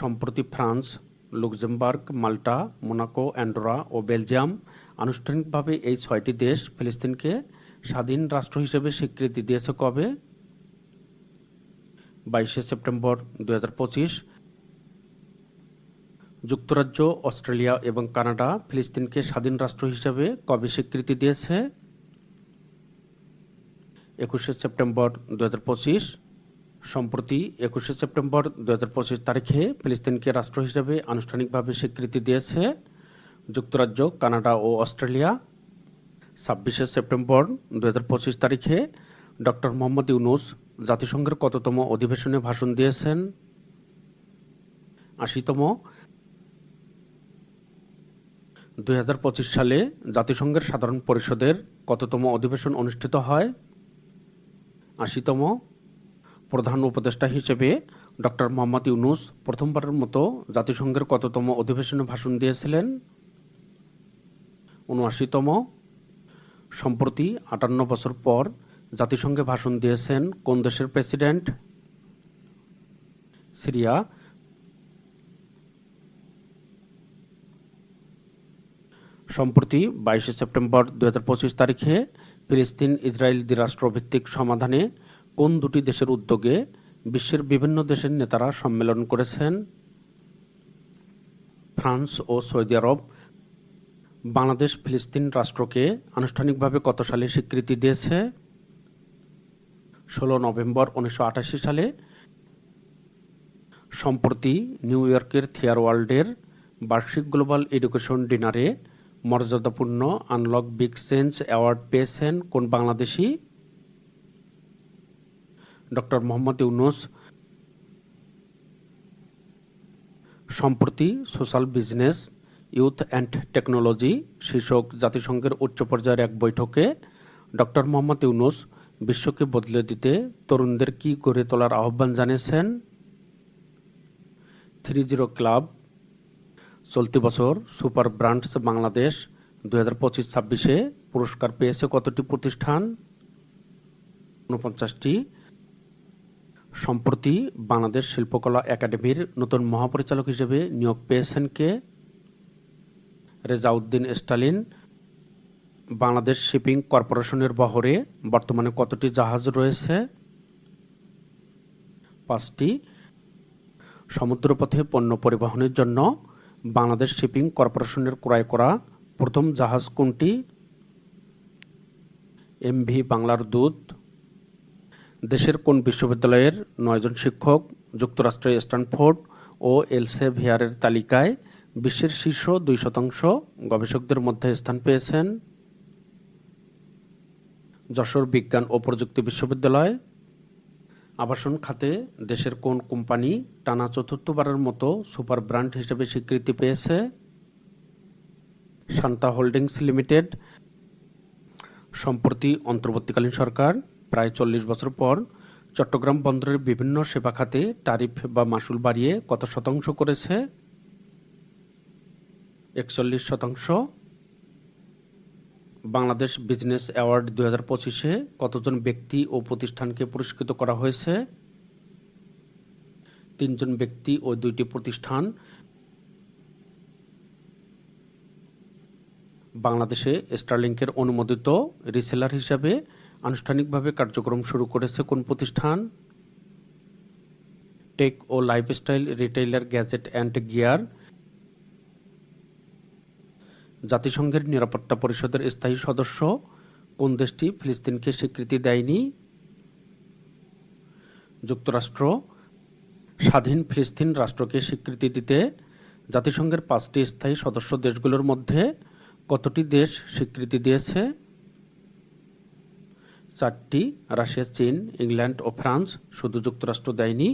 সম্প্রতি France, Luxembourg, Malta, Monaco, Andorra ও Belgium আনুষ্ঠানিকভাবে এই ছয়টি দেশ ফিলিস্তিনকে স্বাধীন রাষ্ট্র হিসেবে স্বীকৃতি দিয়েছে কবে? বাইশে সেপ্টেম্বর দু হাজার পঁচিশ। যুক্তরাজ্য, অস্ট্রেলিয়া এবং কানাডা ফিলিস্তিনকে স্বাধীন রাষ্ট্র হিসেবে কবে স্বীকৃতি দিয়েছে? একুশে সেপ্টেম্বর দু হাজার পঁচিশ। সম্প্রতি একুশে সেপ্টেম্বর দু হাজার তারিখে ফিলিস্তিনকে রাষ্ট্র হিসেবে আনুষ্ঠানিকভাবে স্বীকৃতি দিয়েছে যুক্তরাজ্য, কানাডা ও অস্ট্রেলিয়া। ছাব্বিশে সেপ্টেম্বর দু হাজার তারিখে ডক্টর মোহাম্মদ ইউনুস জাতিসংঘের কততম অধিবেশনে ভাষণ দিয়েছেন। আশিতম দু হাজার পঁচিশ সালে জাতিসংঘের সাধারণ পরিষদের কততম অধিবেশন অনুষ্ঠিত হয়? আশিতম প্রধান উপদেষ্টা হিসেবে ডক্টর মোহাম্মদ ইউনুস প্রথমবারের মতো জাতিসংঘের কততম অধিবেশনে ভাষণ দিয়েছিলেন। উনআশিতম। সম্প্রতি আটান্ন বছর পর জাতিসংঘে ভাষণ দিয়েছেন কোন দেশের প্রেসিডেন্ট? সিরিয়া। সম্প্রতি বাইশে সেপ্টেম্বর দু হাজার পঁচিশ তারিখে ফিলিস্তিন ইসরায়েল দ্বিরাষ্ট্রভিত্তিক সমাধানে কোন দুটি দেশের উদ্যোগে বিশ্বের বিভিন্ন দেশের নেতারা সম্মেলন করেছেন? ফ্রান্স ও সৌদি আরব। বাংলাদেশ, ফিলিস্তিন রাষ্ট্রকে আনুষ্ঠানিকভাবে কত সালে স্বীকৃতি দিয়েছে? ষোলো নভেম্বর উনিশশো আটাশি সালে সম্প্রতি নিউ ইয়র্কের থিয়ার ওয়ার্ল্ডের বার্ষিক গ্লোবাল এডুকেশন ডিনারে মর্যাদাপূর্ণ আনলক বিগ সেন্স অ্যাওয়ার্ড পেয়েছেন। কোন বাংলাদেশি? ডক্টর মোহাম্মদ ইউনুস, সম্প্রতি social business, youth and technology শীর্ষক জাতিসংঘের উচ্চ পর্যায়ের এক বৈঠকে ডক্টর মোহাম্মদ ইউনুস বিশ্বকে বদলে দিতে তরুণদের কি গড়ে তোলার আহ্বান জানিয়েছেন। থ্রি জিরো ক্লাব, চলতি বছর সুপার ব্রান্ডস বাংলাদেশ দু হাজার পঁচিশ ছাব্বিশে পুরস্কার পেয়েছে কতটি প্রতিষ্ঠান? উনপঞ্চাশটি সম্প্রতি বাংলাদেশ শিল্পকলা একাডেমির নতুন মহাপরিচালক হিসেবে নিয়োগ পেয়েছেন কে? রেজাউদ্দিন স্টালিন। বাংলাদেশ শিপিং কর্পোরেশনের বহরে বর্তমানে কতটি জাহাজ রয়েছে? পাঁচটি। সমুদ্রপথে পণ্য পরিবহনের জন্য বাংলাদেশ শিপিং কর্পোরেশনের ক্রয় করা প্রথম জাহাজ কোনটি? এমভি বাংলার দূত দেশের কোন বিশ্ববিদ্যালয়ের নয়জন শিক্ষক যুক্তরাষ্ট্রের স্ট্যানফোর্ড ও এলসেভিয়ারের তালিকায় বিশ্বের শীর্ষ দুই শতাংশ গবেষকদের মধ্যে স্থান পেয়েছেন? যশোর বিজ্ঞান ও প্রযুক্তি বিশ্ববিদ্যালয়। আবাসন খাতে দেশের কোন কোম্পানি টানা চতুর্থবারের মতো সুপার ব্র্যান্ড হিসেবে স্বীকৃতি পেয়েছে? Shanta holdings limited. সম্প্রতি অন্তর্বর্তীকালীন সরকার প্রায় চল্লিশ বছর পর চট্টগ্রাম বন্দরের বিভিন্ন সেবা খাতে টারিফ বা মাসুল বাড়িয়ে কত শতাংশ করেছে? একচল্লিশ শতাংশ। বাংলাদেশ বিজনেস অ্যাওয়ার্ড দু হাজার পঁচিশে কতজন ব্যক্তি ও প্রতিষ্ঠানকে পুরস্কৃত করা হয়েছে? তিনজন ব্যক্তি ও দুইটি প্রতিষ্ঠান। বাংলাদেশে স্টারলিংকের অনুমোদিত রিসেলার হিসাবে আনুষ্ঠানিকভাবে কার্যক্রম শুরু করেছে কোন প্রতিষ্ঠান? Tech O lifestyle retailer gadget and gear. জাতিসংঘের নিরাপত্তা পরিষদের স্থায়ী সদস্য। কোন দেশটি ফিলিস্তিনকে স্বীকৃতি দেয়নি? যুক্তরাষ্ট্র। স্বাধীন ফিলিস্তিন রাষ্ট্রকে স্বীকৃতি দিতে জাতিসংঘের পাঁচটি স্থায়ী সদস্য দেশগুলোর মধ্যে কতটি দেশ স্বীকৃতি দিয়েছে? চারটি রাশিয়া চীন ইংল্যান্ড ও ফ্রান্স। শুধু যুক্তরাষ্ট্র দেয়নি